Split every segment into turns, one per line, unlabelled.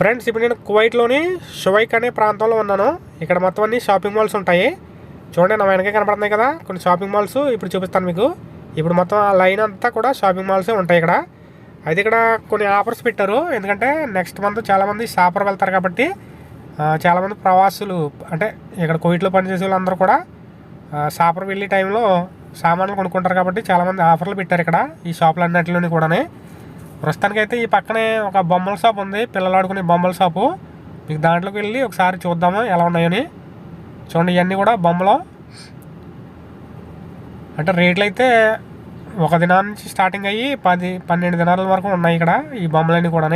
Friends ఇప్పుడు నేను కువైట్లోని షువైక్ అనే ప్రాంతంలో ఉన్నాను. ఇక్కడ మొత్తం అన్ని షాపింగ్ మాల్స్ ఉంటాయి. చూడండి నా వెనకే కనపడుతున్నాయి కదా. కొన్ని షాపింగ్ మాల్స్ ఇప్పుడు చూపిస్తాను మీకు. ఇప్పుడు మొత్తం ఆ లైన్ అంతా కూడా షాపింగ్ మాల్సే ఉంటాయి ఇక్కడ. అయితే ఇక్కడ కొన్ని ఆఫర్స్ పెట్టారు. ఎందుకంటే నెక్స్ట్ మంత్ చాలామంది షాపర్ వెళ్తారు కాబట్టి చాలామంది ప్రవాసులు అంటే ఇక్కడ కువైట్లో పనిచేసే వాళ్ళందరూ కూడా షాపర్ వెళ్ళే టైంలో సామాన్లు కొనుక్కుంటారు కాబట్టి చాలామంది ఆఫర్లు పెట్టారు ఇక్కడ ఈ షాపులు అన్నింటిలోని కూడానే. ప్రస్తుతానికైతే ఈ పక్కనే ఒక బొమ్మల షాప్ ఉంది. పిల్లలు ఆడుకునే బొమ్మల షాపు. మీకు దాంట్లోకి వెళ్ళి ఒకసారి చూద్దాము ఎలా ఉన్నాయని. చూడండి ఇవన్నీ కూడా బొమ్మలు. అంటే రేట్లు అయితే ఒక దినాల నుంచి స్టార్టింగ్ అయ్యి పది పన్నెండు దినాల వరకు ఉన్నాయి ఇక్కడ ఈ బొమ్మలన్నీ కూడా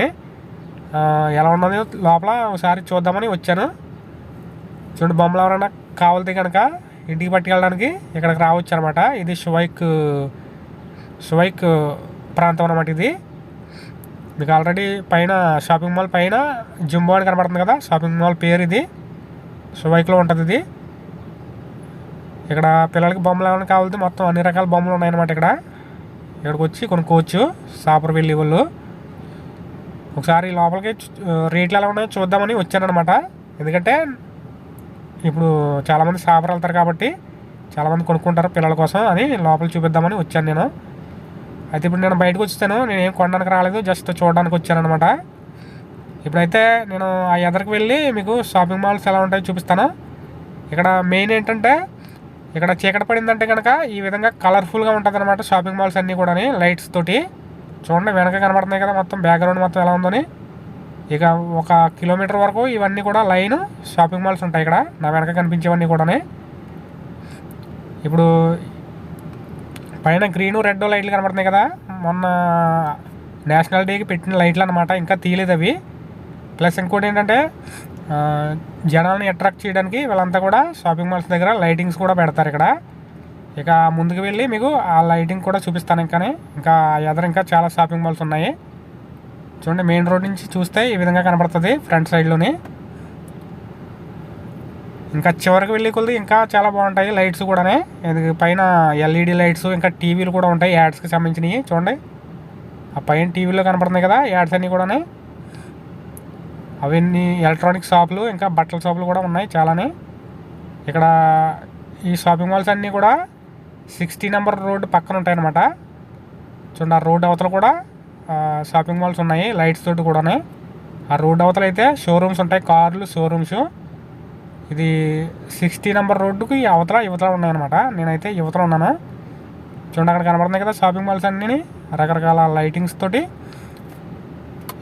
ఎలా ఉన్నది లోపల ఒకసారి చూద్దామని వచ్చాను. చూడండి బొమ్మలు ఎవరైనా కావాలితే కనుక ఇంటికి పట్టుకెళ్ళడానికి ఇక్కడికి రావచ్చు అనమాట ఇది షువైక్ షువైక్ ప్రాంతం అనమాట ఇది. మీకు ఆల్రెడీ పైన షాపింగ్ మాల్ పైన జింబో అని కనబడుతుంది కదా? షాపింగ్ మాల్ పేరు ఇది. సువైక్లో ఉంటుంది ఇది. ఇక్కడ పిల్లలకి బొమ్మలు ఏమైనా కావాలంటే మొత్తం అన్ని రకాల బొమ్మలు ఉన్నాయన్నమాట ఇక్కడ. ఇక్కడికి వచ్చి కొనుక్కోవచ్చు. సాపర్ వెళ్ళి వాళ్ళు ఒకసారి లోపలికి రేట్లు ఎలా ఉన్నాయో చూద్దామని వచ్చానమాట ఎందుకంటే ఇప్పుడు చాలామంది సాపర్ వెళ్తారు కాబట్టి చాలామంది కొనుక్కుంటారు పిల్లల కోసం అని లోపల చూపిద్దామని వచ్చాను నేను. అయితే ఇప్పుడు నేను బయటకు వచ్చాను నేను ఏం కొనడానికి రాలేదు జస్ట్ చూడడానికి వచ్చాను అనమాట ఇప్పుడైతే నేను ఆ ఎదరికి వెళ్ళి మీకు షాపింగ్ మాల్స్ ఎలా ఉంటాయో చూపిస్తాను. ఇక్కడ మెయిన్ ఏంటంటే ఇక్కడ చీకటి పడిందంటే కనుక ఈ విధంగా కలర్ఫుల్గా ఉంటుంది అనమాట షాపింగ్ మాల్స్ అన్నీ కూడా లైట్స్ తోటి. చూడండి వెనక కనబడుతున్నాయి కదా మొత్తం బ్యాక్గ్రౌండ్ మొత్తం ఎలా ఉందని. ఇక ఒక కిలోమీటర్ వరకు ఇవన్నీ కూడా లైన్ షాపింగ్ మాల్స్ ఉంటాయి ఇక్కడ. నా వెనక కనిపించేవన్నీ కూడా ఇప్పుడు పైన గ్రీన్ రెడ్ లైట్లు కనబడుతున్నాయి కదా. మొన్న నేషనల్ డేకి పెట్టిన లైట్లు అనమాట ఇంకా తీయలేదు అవి. ప్లస్ ఇంకోటి ఏంటంటే జనాలను అట్రాక్ట్ చేయడానికి వీళ్ళంతా కూడా షాపింగ్ మాల్స్ దగ్గర లైటింగ్స్ కూడా పెడతారు ఇక్కడ. ఇక ముందుకు వెళ్ళి మీకు ఆ లైటింగ్ కూడా చూపిస్తాను ఇంకానే. ఇంకా ఎదురు ఇంకా చాలా షాపింగ్ మాల్స్ ఉన్నాయి. చూడండి మెయిన్ రోడ్ నుంచి చూస్తే ఈ విధంగా కనబడుతుంది ఫ్రంట్ సైడ్లోని ఇంకా చివరికి వెళ్ళి కొద్ది ఇంకా చాలా బాగుంటాయి లైట్స్ కూడానే. ఇది పైన ఎల్ఈడి లైట్స్ ఇంకా టీవీలు కూడా ఉంటాయి యాడ్స్కి సంబంధించినవి చూడండి. ఆ పైన టీవీలో కనపడుతున్నాయి కదా యాడ్స్ అన్నీ కూడానే. అవన్నీ ఎలక్ట్రానిక్ షాపులు ఇంకా బట్టల షాపులు కూడా ఉన్నాయి చాలానే. ఇక్కడ ఈ షాపింగ్ మాల్స్ అన్నీ కూడా సిక్స్టీ నెంబర్ రోడ్డు పక్కన ఉంటాయన్నమాట. చూడండి ఆ రోడ్డు అవతల కూడా షాపింగ్ మాల్స్ ఉన్నాయి లైట్స్ తోటి కూడానే. ఆ రోడ్ అవతల అయితే షోరూమ్స్ ఉంటాయి కార్లు షోరూమ్స్. ఇది సిక్స్టీ నెంబర్ రోడ్డుకి అవతల యువతల ఉన్నాయన్నమాట. నేనైతే యువతల ఉన్నాను. చూడండి అక్కడ కనబడుతున్నాయి కదా షాపింగ్ మాల్స్ అన్నీ రకరకాల లైటింగ్స్ తోటి.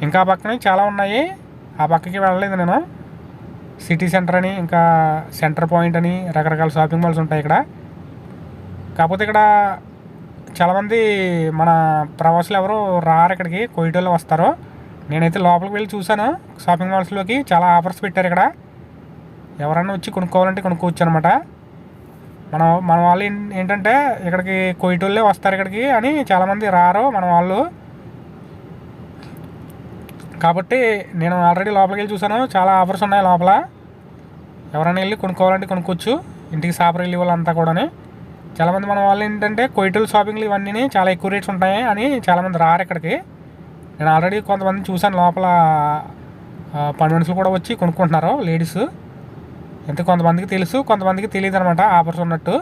ఇంకా పక్కనే చాలా ఉన్నాయి. ఆ పక్కకి వెళ్ళలేదు నేను. సిటీ సెంటర్ అని ఇంకా సెంటర్ పాయింట్ అని రకరకాల షాపింగ్ మాల్స్ ఉంటాయి ఇక్కడ. కాకపోతే ఇక్కడ చాలామంది మన ప్రవాసులు ఎవరు రారు ఇక్కడికి కోయిటోళ్ళు వస్తారు. నేనైతే లోపలికి వెళ్ళి చూశాను. షాపింగ్ మాల్స్లోకి చాలా ఆఫర్స్ పెట్టారు ఇక్కడ. ఎవరైనా వచ్చి కొనుక్కోవాలంటే కొనుక్కోవచ్చు అనమాట మనం మన వాళ్ళు ఏంటంటే ఇక్కడికి కోయిటోళ్ళే వస్తారు ఇక్కడికి అని చాలామంది రారు మన వాళ్ళు. కాబట్టి నేను ఆల్రెడీ లోపలికి వెళ్ళి చూసాను చాలా ఆఫర్స్ ఉన్నాయి లోపల. ఎవరైనా వెళ్ళి కొనుక్కోవాలంటే కొనుక్కోవచ్చు. ఇంటికి సాపర్ వెళ్ళి వాళ్ళంతా కూడా చాలామంది మన వాళ్ళు ఏంటంటే కొయిటోల్ షాపింగ్లు ఇవన్నీ చాలా ఎక్కువ రేట్స్ ఉంటాయి అని చాలామంది రారు ఇక్కడికి. నేను ఆల్రెడీ కొంతమంది చూశాను లోపల పని మనుషులు కూడా వచ్చి కొనుక్కుంటున్నారు లేడీస్ అంటే కొంతమందికి తెలుసు కొంతమందికి తెలియదు అనమాట ఆఫర్స్ ఉన్నట్టు.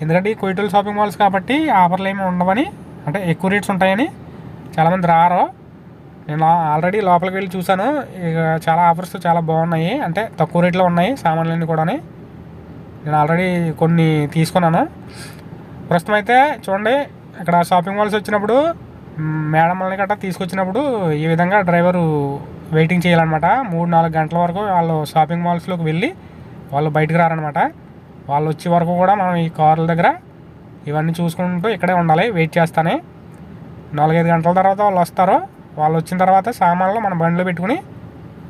ఎందుకంటే ఈ కొయిటల్ షాపింగ్ మాల్స్ కాబట్టి ఆఫర్లు ఏమి ఉండవని అంటే ఎక్కువ రేట్స్ ఉంటాయని చాలామంది రారు. నేను ఆల్రెడీ లోపలికి వెళ్ళి చూశాను. ఇక చాలా ఆఫర్స్ చాలా బాగున్నాయి. అంటే తక్కువ రేట్లో ఉన్నాయి సామాన్లన్నీ కూడా నేను ఆల్రెడీ కొన్ని తీసుకున్నాను. ప్రస్తుతం అయితే చూడండి ఇక్కడ షాపింగ్ మాల్స్ వచ్చినప్పుడు మ్, మేడం వాళ్ళని గట్రా తీసుకొచ్చినప్పుడు ఈ విధంగా డ్రైవరు వెయిటింగ్ చేయాలన్నమాట. మూడు నాలుగు గంటల వరకు వాళ్ళు షాపింగ్ మాల్స్లోకి వెళ్ళి వాళ్ళు బయటకు రారనమాట వాళ్ళు వచ్చే వరకు కూడా మనం ఈ కార్ల దగ్గర ఇవన్నీ చూసుకుంటూ ఇక్కడే ఉండాలి వెయిట్ చేస్తానే. నాలుగైదు గంటల తర్వాత వాళ్ళు వస్తారు. వాళ్ళు వచ్చిన తర్వాత సామాన్లు మన బండిలో పెట్టుకుని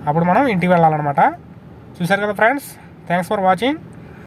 అప్పుడు మనం ఇంటికి వెళ్ళాలన్నమాట. చూసారు కదా ఫ్రెండ్స్? Thanks for watching